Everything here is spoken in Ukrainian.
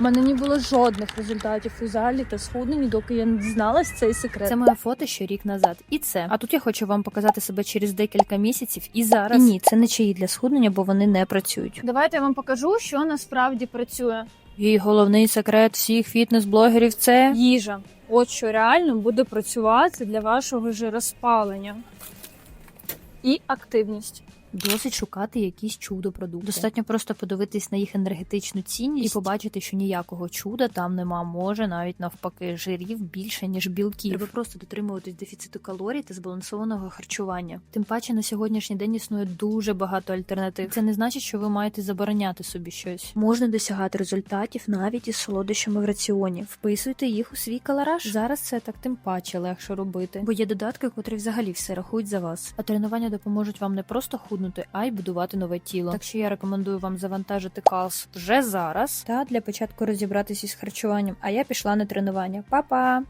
У мене не було жодних результатів у залі та схудненні, доки я не дізналась цей секрет. Це моє фото ще рік назад. І це. А тут я хочу вам показати себе через декілька місяців і зараз. І ні, це не чаї для схуднення, бо вони не працюють. Давайте я вам покажу, що насправді працює. І головний секрет всіх фітнес-блогерів це Їжа. От що реально буде працювати для вашого жироспалення. І активність. Досить шукати якісь чудо-продукти. Достатньо просто подивитись на їх енергетичну цінність і побачити, що ніякого чуда там нема. Може навіть навпаки, жирів більше ніж білків. Треба просто дотримуватись дефіциту калорій та збалансованого харчування. Тим паче на сьогоднішній день існує дуже багато альтернатив. Це не значить, що ви маєте забороняти собі щось. Можна досягати результатів навіть із солодощами в раціоні. Вписуйте їх у свій калораж. Зараз це так тим паче легше робити, бо є додатки, котрі взагалі все рахують за вас. А тренування допоможуть вам не просто худнути, а й будувати нове тіло. Так що я рекомендую вам завантажити калс вже зараз та для початку розібратися із харчуванням. А я пішла на тренування. Па-па!